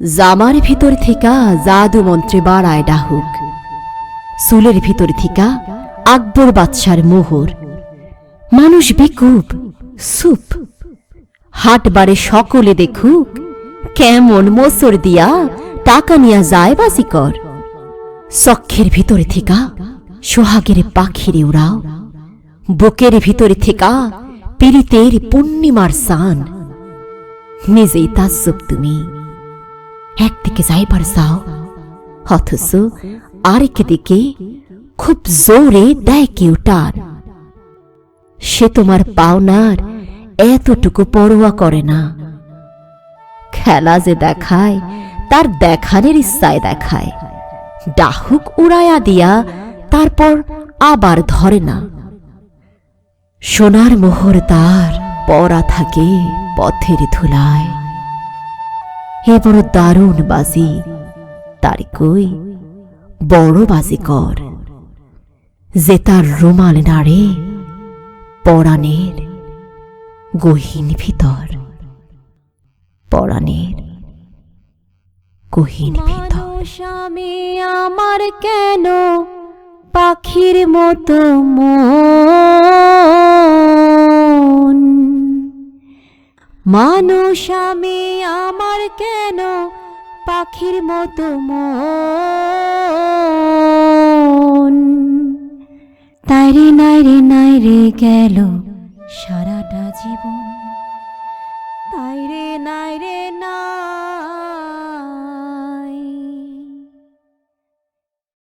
জামার ভিতর থিকা জাদু মন্ত্রে বাড়ায় ডাহুক। চুলের ভিতর থিকা আকবর বাদশার মোহর। মানুষ বিকুপ, সুপ। হাট বারে সকলে দেখুক, কেমন মোসর দিয়া টাকা নিয়া যায় বাজিকর। চক্ষের ভিতরে থিকা সোহাগের পাখিরে উড়াও। বুকের ভিতরে থেকা পীড়িতের পূর্ণিমার সান। নিজেই তাজ্জব তুমি। একদিকে যাইবার চাও অথচ আরেক দিকে খুব জোরে দেয় কেউ টান। সে তোমার পাওনার এতটুকু পরোয়া করে না। খেলা যে দেখায়, তার দেখানের ইচ্ছায় দেখায়। ডাহুক উড়ায়া দিয়া তারপর আবার ধরে না। সোনার মোহর তার পরা থাকে পথের ধুলায়। হে বড় দারুণ বাজি, তার কই? বড় বাজি কর, যে তার রুমাল নাড়ে পরাণের গহীন ভিতর, পরাণের গহীন ভিতর। আমি, আমার কেন? পাখির মতো মন। মানুষ আমি, আমার কেন পাখির মতো মন? তাইরে, নাইরে নাইরে গেল সারাটা জীবন। তাইরে, নাইরে